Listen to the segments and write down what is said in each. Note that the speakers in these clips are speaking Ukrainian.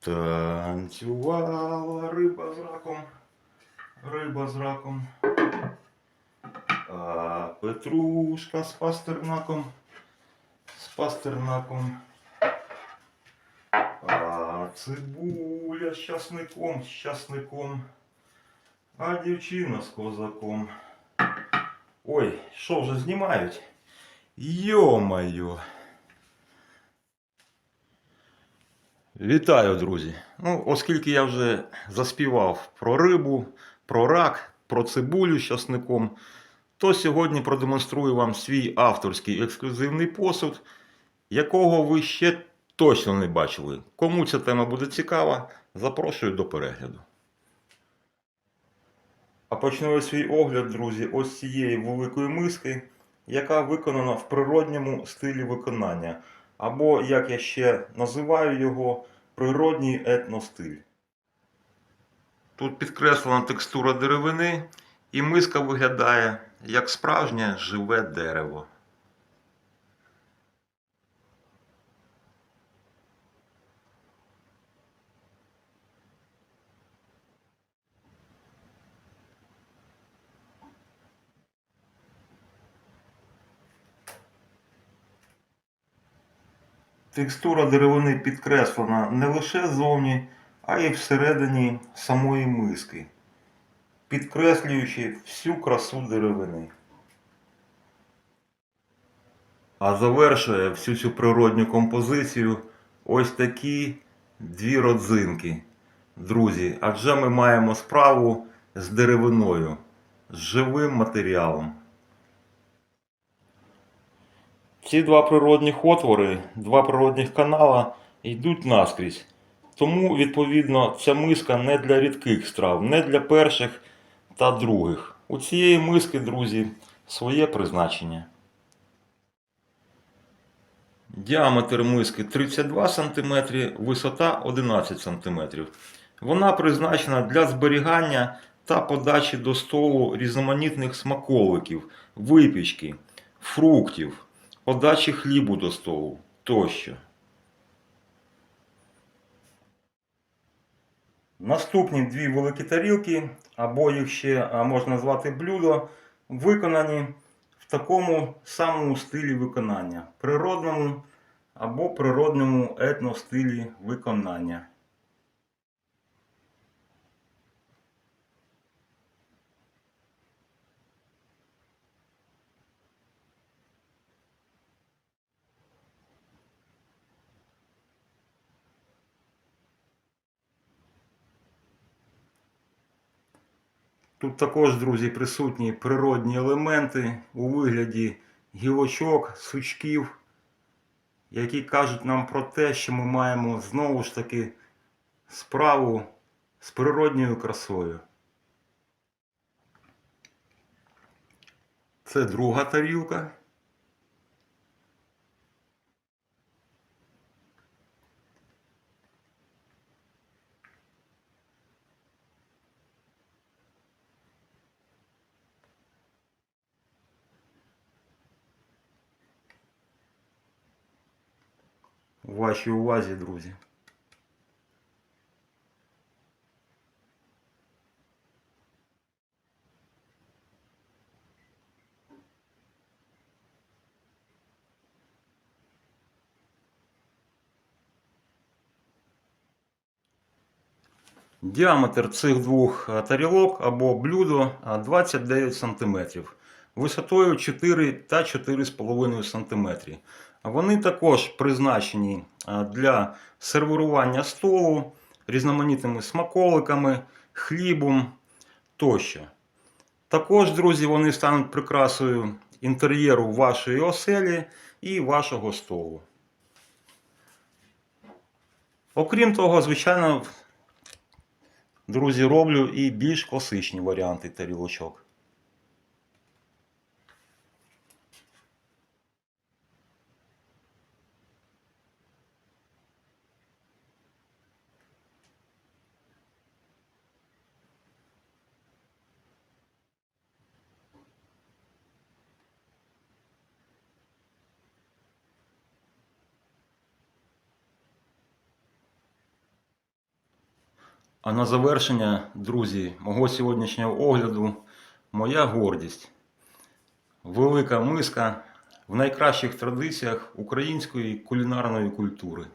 Танцювала риба з раком, риба з раком. А Петрушка з пастернаком, з пастернаком. А цибуля з часником, з часником. А дівчина з козаком. Ой, що вже знімають? Йо-моє. Вітаю, друзі! Ну, оскільки я вже заспівав про рибу, про рак, про цибулю з часником, то сьогодні продемонструю вам свій авторський ексклюзивний посуд, якого ви ще точно не бачили. Кому ця тема буде цікава, запрошую до перегляду. А почну я свій огляд, друзі, ось цієї великої миски, яка виконана в природньому стилі виконання. Або, як я ще називаю його, природній етностиль. Тут підкреслена текстура деревини, і миска виглядає як справжнє живе дерево. Текстура деревини підкреслена не лише ззовні, а й всередині самої миски, підкреслюючи всю красу деревини. А завершує всю цю природню композицію ось такі дві родзинки. Друзі, адже ми маємо справу з деревиною, з живим матеріалом. Ці два природних отвори, два природних канала йдуть наскрізь. Тому, відповідно, ця миска не для рідких страв, не для перших та других. У цієї миски, друзі, своє призначення. Діаметр миски 32 см, висота 11 см. Вона призначена для зберігання та подачі до столу різноманітних смаколиків, випічки, фруктів подачі хлібу до столу тощо. Наступні дві великі тарілки, або їх ще можна назвати блюдо, виконані в такому самому стилі виконання природному або природному етностилі виконання. Тут також, друзі, присутні природні елементи у вигляді гілочок, сучків, які кажуть нам про те, що ми маємо знову ж таки справу з природньою красою. Це друга тарілка. Вашій увазі, друзі. Діаметр цих двох е, тарілок або блюдо е, 29 см, висотою 4 та 4,5 см. Вони також призначені для сервірування столу різноманітними смаколиками, хлібом тощо. Також, друзі, вони стануть прикрасою інтер'єру вашої оселі і вашого столу. Окрім того, звичайно, друзі, роблю і більш класичні варіанти тарілочок. А на завершення, друзі, мого сьогоднішнього огляду моя гордість. Велика миска в найкращих традиціях української кулінарної культури.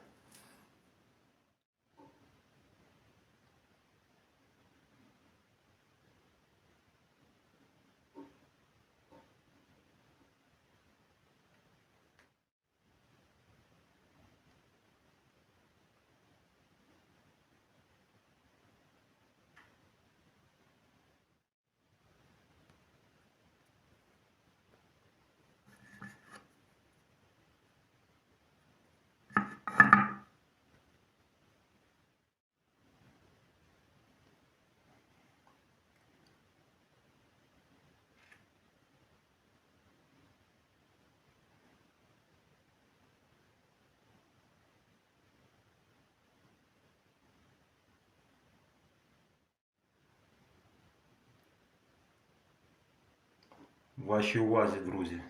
Вашій увазі, друзі.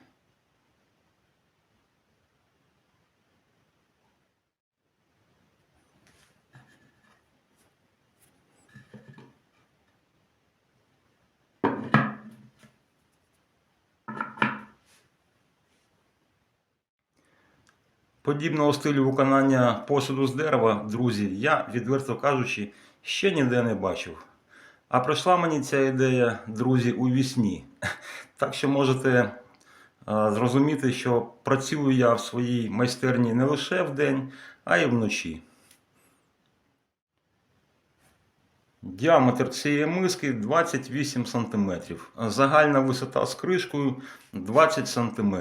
Подібного стилю виконання посуду з дерева, друзі, я, відверто кажучи, ще ніде не бачив. А прийшла мені ця ідея, друзі, у вісні. Так що можете е, зрозуміти, що працюю я в своїй майстерні не лише вдень, а й вночі. Діаметр цієї миски 28 см. Загальна висота з кришкою 20 см.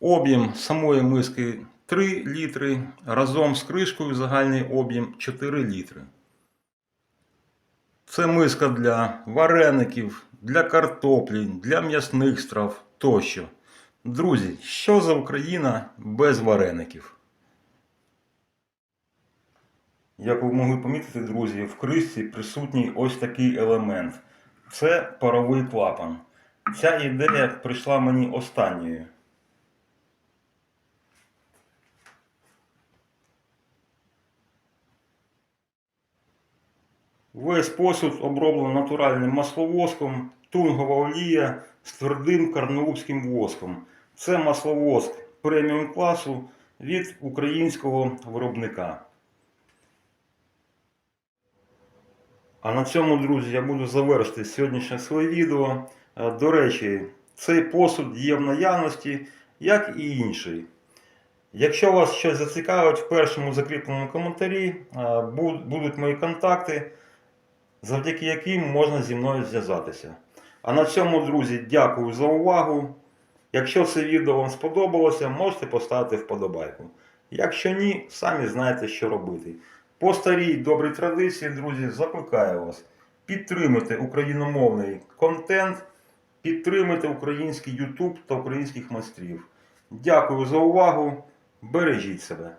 Об'єм самої миски 3 літри. Разом з кришкою загальний об'єм 4 літри. Це миска для вареників, для картоплі, для м'ясних страв тощо. Друзі, що за Україна без вареників? Як ви могли помітити, друзі, в кришці присутній ось такий елемент. Це паровий клапан. Ця ідея прийшла мені останньою. Весь посуд оброблено натуральним масловоском, тунгова олія з твердим карнаубським воском. Це масловоск преміум класу від українського виробника. А на цьому, друзі, я буду завершити сьогоднішнє своє відео. Е, До речі, цей посуд є в наявності, як і інший. Якщо вас щось зацікавить, в першому закріпленому коментарі е, будуть мої контакти, завдяки яким можна зі мною зв'язатися. А на цьому, друзі, дякую за увагу. Якщо це відео вам сподобалося, можете поставити вподобайку. Якщо ні, самі знаєте, що робити. По старій добрій традиції, друзі, закликаю вас. Підтримуйте україномовний контент, підтримуйте український YouTube та українських майстрів. Дякую за увагу. Бережіть себе.